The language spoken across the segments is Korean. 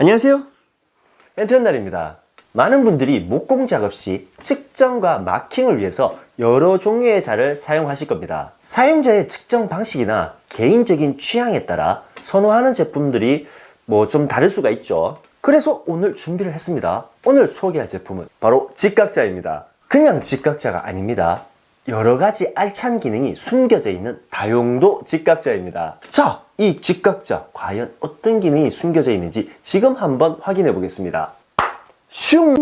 안녕하세요. 멘트연날입니다. 많은 분들이 목공 작업 시 측정과 마킹을 위해서 여러 종류의 자를 사용하실 겁니다. 사용자의 측정 방식이나 개인적인 취향에 따라 선호하는 제품들이 뭐 좀 다를 수가 있죠. 그래서 오늘 준비를 했습니다. 오늘 소개할 제품은 바로 직각자입니다. 그냥 직각자가 아닙니다. 여러 가지 알찬 기능이 숨겨져 있는 다용도 직각자입니다. 자, 이 직각자 과연 어떤 기능이 숨겨져 있는지 지금 한번 확인해 보겠습니다. 슝!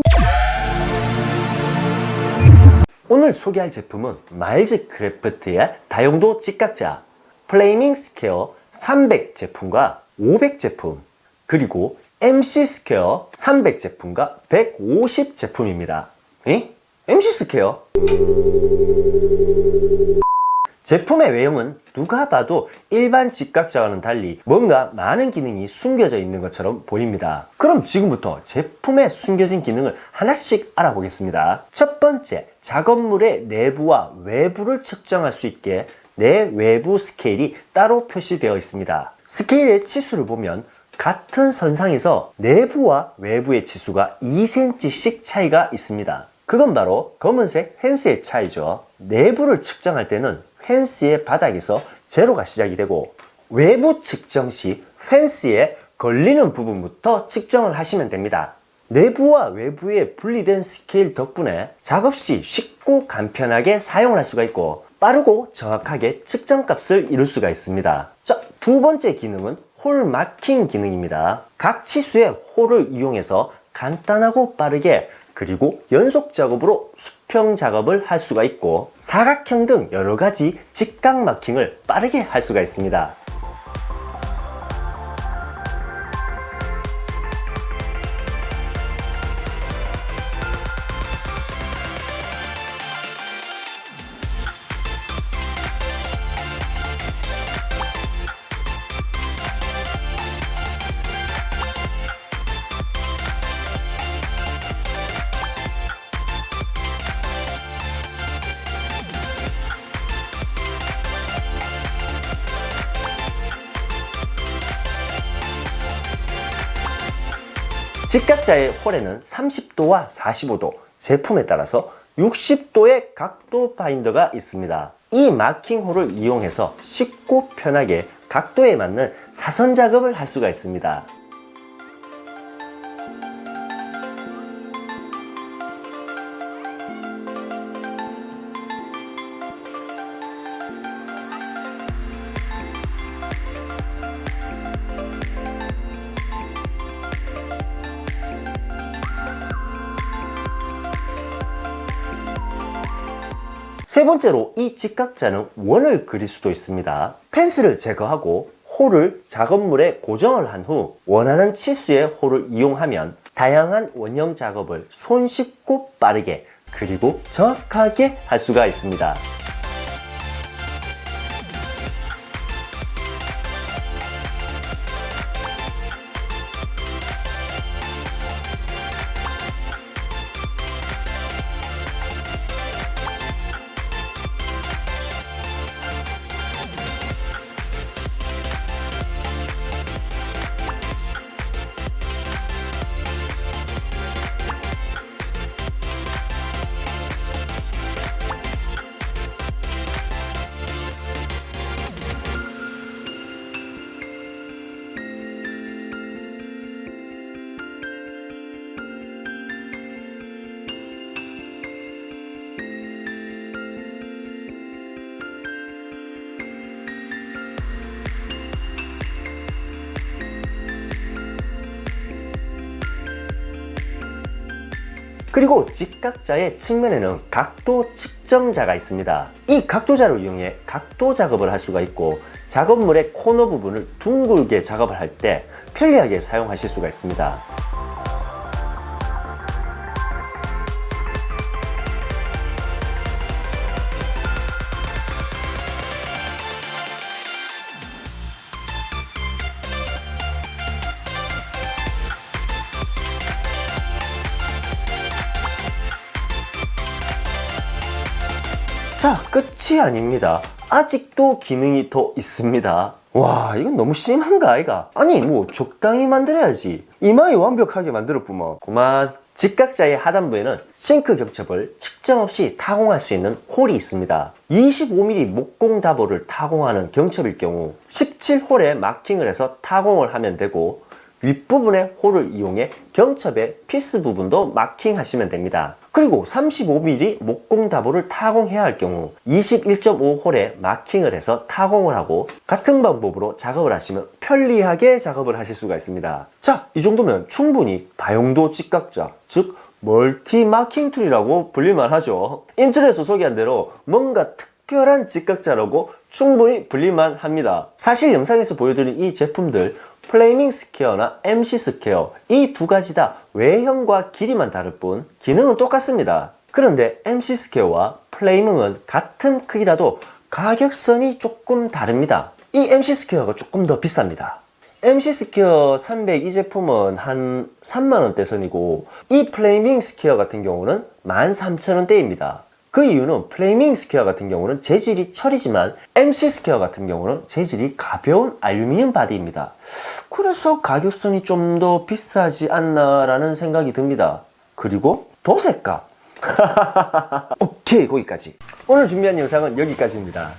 오늘 소개할 제품은 마일즈 크래프트의 다용도 직각자 플레이밍 스퀘어 300 제품과 500 제품 그리고 MC 스퀘어 300 제품과 150 제품입니다. 에? MC 스퀘어? 제품의 외형은 누가 봐도 일반 직각자와는 달리 뭔가 많은 기능이 숨겨져 있는 것처럼 보입니다. 그럼 지금부터 제품에 숨겨진 기능을 하나씩 알아보겠습니다. 첫 번째, 작업물의 내부와 외부를 측정할 수 있게 내외부 스케일이 따로 표시되어 있습니다. 스케일의 치수를 보면 같은 선상에서 내부와 외부의 치수가 2cm씩 차이가 있습니다. 그건 바로 검은색 펜스의 차이죠. 내부를 측정할 때는 펜스의 바닥에서 제로가 시작이 되고 외부 측정 시 펜스에 걸리는 부분부터 측정을 하시면 됩니다. 내부와 외부의 분리된 스케일 덕분에 작업 시 쉽고 간편하게 사용을 할 수가 있고 빠르고 정확하게 측정값을 이룰 수가 있습니다. 자, 두 번째 기능은 홀 마킹 기능입니다. 각 치수의 홀을 이용해서 간단하고 빠르게 그리고 연속 작업으로 수평 작업을 할 수가 있고 사각형 등 여러 가지 직각 마킹을 빠르게 할 수가 있습니다. 직각자의 홀에는 30도와 45도, 제품에 따라서 60도의 각도 파인더가 있습니다. 이 마킹 홀을 이용해서 쉽고 편하게 각도에 맞는 사선 작업을 할 수가 있습니다. 세 번째로 이 직각자는 원을 그릴 수도 있습니다. 펜슬을 제거하고 홀을 작업물에 고정을 한 후 원하는 치수의 홀을 이용하면 다양한 원형 작업을 손쉽고 빠르게 그리고 정확하게 할 수가 있습니다. 그리고 직각자의 측면에는 각도 측정자가 있습니다. 이 각도자를 이용해 각도 작업을 할 수가 있고 작업물의 코너 부분을 둥글게 작업을 할 때 편리하게 사용하실 수가 있습니다. 자, 끝이 아닙니다. 아직도 기능이 더 있습니다. 와 이건 너무 심한가 아이가? 아니 뭐 적당히 만들어야지. 이마에 완벽하게 만들었구먼 그만 직각자의 하단부에는 싱크 격첩을 측정 없이 타공할 수 있는 홀이 있습니다. 25mm 목공 다보를 타공하는 경첩일 경우 17홀에 마킹을 해서 타공을 하면 되고 윗부분의 홀을 이용해 경첩의 피스 부분도 마킹하시면 됩니다. 그리고 35mm 목공 다보를 타공해야 할 경우 21.5홀에 마킹을 해서 타공을 하고 같은 방법으로 작업을 하시면 편리하게 작업을 하실 수가 있습니다. 자, 이 정도면 충분히 다용도 직각자, 즉 멀티 마킹 툴이라고 불릴만 하죠. 인터넷에서 소개한 대로 뭔가 특 별한 직각자라고 충분히 불릴만 합니다. 사실 영상에서 보여드린 이 제품들 플레이밍 스퀘어나 MC 스퀘어 이 두 가지 다 외형과 길이만 다를 뿐 기능은 똑같습니다. 그런데 MC 스퀘어와 플레이밍은 같은 크기라도 가격선이 조금 다릅니다. 이 MC 스퀘어가 조금 더 비쌉니다. MC 스퀘어 300 이 제품은 한 3만원대 선이고 이 플레이밍 스퀘어 같은 경우는 13,000원대입니다. 그 이유는 플레이밍 스퀘어 같은 경우는 재질이 철이지만 MC 스퀘어 같은 경우는 재질이 가벼운 알루미늄 바디입니다. 그래서 가격선이 좀 더 비싸지 않나라는 생각이 듭니다. 그리고 도색값. 오케이 거기까지. 오늘 준비한 영상은 여기까지입니다.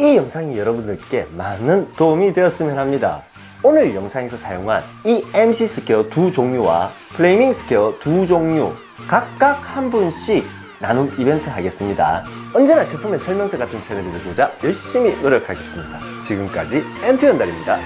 이 영상이 여러분들께 많은 도움이 되었으면 합니다. 오늘 영상에서 사용한 이 MC 스퀘어 두 종류와 플레이밍 스퀘어 두 종류 각각 한 분씩 나눔 이벤트 하겠습니다. 언제나 제품의 설명서 같은 채널이 되고자 열심히 노력하겠습니다. 지금까지 엔투연달입니다.